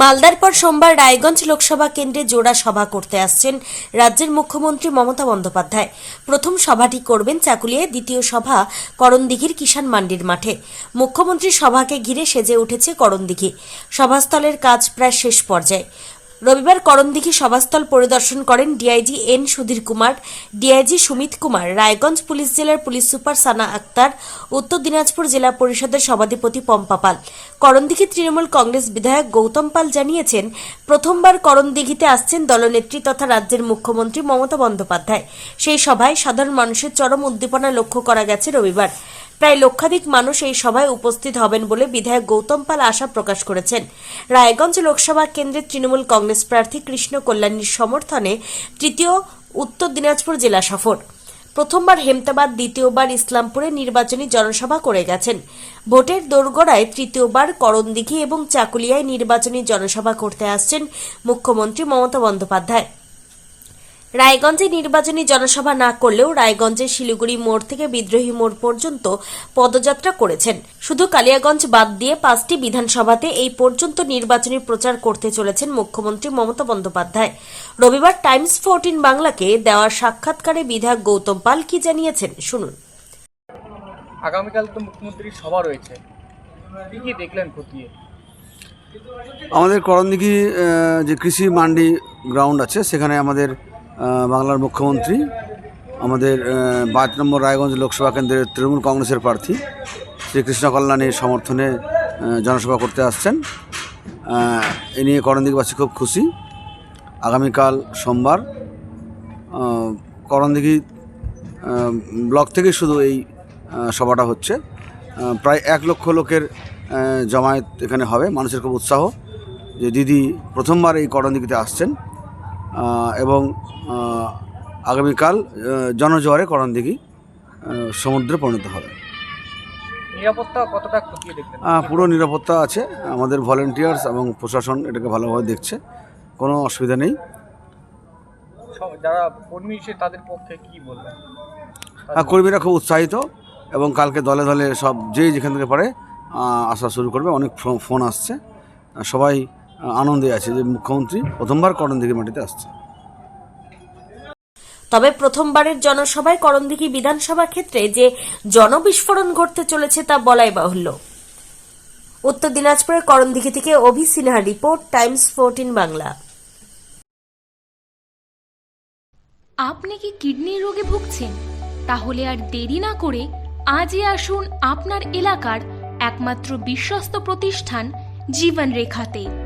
মালদার পর সোমবার রায়গঞ্জ লোকসভা কেন্দ্রে জোড়া সভা করতে আসছেন রাজ্যের মুখ্যমন্ত্রী মমতা বন্দ্যোপাধ্যায়। প্রথম সভাটি করবেন চাকুলিয়ায় দ্বিতীয় সভা করণদিঘির কিষাণ মান্ডির মাঠে। মুখ্যমন্ত্রী সভাকে ঘিরে সেজে উঠেছে করণদিঘি। সভাস্থলের কাজ প্রায় শেষ পর্যায়ে। রবিবার করণদিঘি সভাস্থল পরিদর্শন করেন DIG N Sudhir Kumar, DIG Sumit Kumar, Raiganj police জেলার পুলিশ সুপার সানা আক্তার, উত্তর দিনাজপুর জেলা পরিষদের সভাধিপতি পম্পা পাল। করণদিঘি তৃণমূল কংগ্রেস বিধায়ক গৌতম পাল জানিয়েছেন, প্রথমবার করণদিঘিতে আসছেন দলনেত্রী তথা রাজ্যের মুখ্যমন্ত্রী মমতা বন্দ্যোপাধ্যায়। সেই সভায় সাধারণ মানুষের চরম উদ্দীপনা লক্ষ্য করা গেছে রবিবার। প্রায় লক্ষাধিক মানুষ এই সভায় উপস্থিত হবেন বলে বিধায়ক গৌতম পাল আশা প্রকাশ করেছেন। রায়গঞ্জ লোকসভা কেন্দ্রের তৃণমূল কংগ্রেস প্রার্থী কৃষ্ণ কল্যাণীর সমর্থনে তৃতীয় উত্তর দিনাজপুর জেলা সফর। প্রথমবার হেমতাবাদ, দ্বিতীয়বার ইসলামপুরে নির্বাচনী জনসভা করে গেছেন। ভোটের দোরগোড়ায় তৃতীয়বার করণদিঘি এবং চাকুলিয়ায় নির্বাচনী জনসভা করতে আসছেন মুখ্যমন্ত্রী মমতা বন্দ্যোপাধ্যায়। রায়গঞ্জে নির্বাচনী জনসভা না করলেও রায়গঞ্জের শিলিগুড়ি মোড় থেকে বিদ্রোহী মোড় পর্যন্ত পদযাত্রা করেছেন। শুধু কালিয়াগঞ্জ বাদ দিয়ে পাঁচটি বিধানসভাতে এই পর্যন্ত নির্বাচনী প্রচার করতে চলেছেন মুখ্যমন্ত্রী মমতা বন্দ্যোপাধ্যায়। রবিবার টাইমস ফোরটিন বাংলাকে দেওয়া সাক্ষাৎকারে বিধায়ক গৌতম পাল কি জানিয়েছেন শুনুন। আগামীকাল তো মুখ্যমন্ত্রীর সভা রয়েছে। কি কি দেখলেন খতিয়ে? আমাদের করণদিঘি যে কৃষি মান্ডি গ্রাউন্ড আছে সেখানে আমাদের বাংলার মুখ্যমন্ত্রী, আমাদের পাঁচ নম্বর রায়গঞ্জ লোকসভা কেন্দ্রের তৃণমূল কংগ্রেসের প্রার্থী শ্রী কৃষ্ণ কল্যাণীর সমর্থনে জনসভা করতে আসছেন। এ নিয়ে করণদিঘিবাসী খুব খুশি। আগামীকাল সোমবার করণদিঘি ব্লক থেকে শুধু এই সভাটা হচ্ছে। প্রায় এক লক্ষ লোকের জমায়েত এখানে হবে। মানুষের খুব উৎসাহ যে দিদি প্রথমবার এই করণদিঘিতে আসছেন। এবং আগামীকাল জনজোয়ারে করণদিঘি দিঘি সমুদ্রে পরিণত হবে। নিরাপত্তা কতটা খতিয়ে দেখলেন পুরো নিরাপত্তা আছে। আমাদের ভলেন্টিয়ার্স এবং প্রশাসন এটাকে ভালোভাবে দেখছে। কোনো অসুবিধা নেই। যারা কর্মী সে তাদের পক্ষে কি বলবেন? কর্মীরা খুব উৎসাহিত এবং কালকে দলে দলে সব যে যেখান থেকে পারে আসা শুরু করবে। অনেক ফোন আসছে। সবাই আনন্দে আছে যে মুখ্যমন্ত্রী প্রথমবার করণদিঘি মাটিতে আসছে। তবে প্রথমবারের জনসভায় করণদিঘি বিধানসভা ক্ষেত্রে যে জনবিস্ফোরণ ঘটতে চলেছে তা বলাই বাহুল্য। উত্তর দিনাজপুরের করণদিঘি থেকে Abhi Sinha report Times fourteen Bangla. আপনি কি কিডনির রোগে ভুগছেন? তাহলে আর দেরি না করে আজই আসুন আপনার এলাকার একমাত্র বিশ্বস্ত প্রতিষ্ঠান জীবন রেখাতে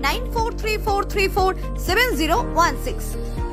943434701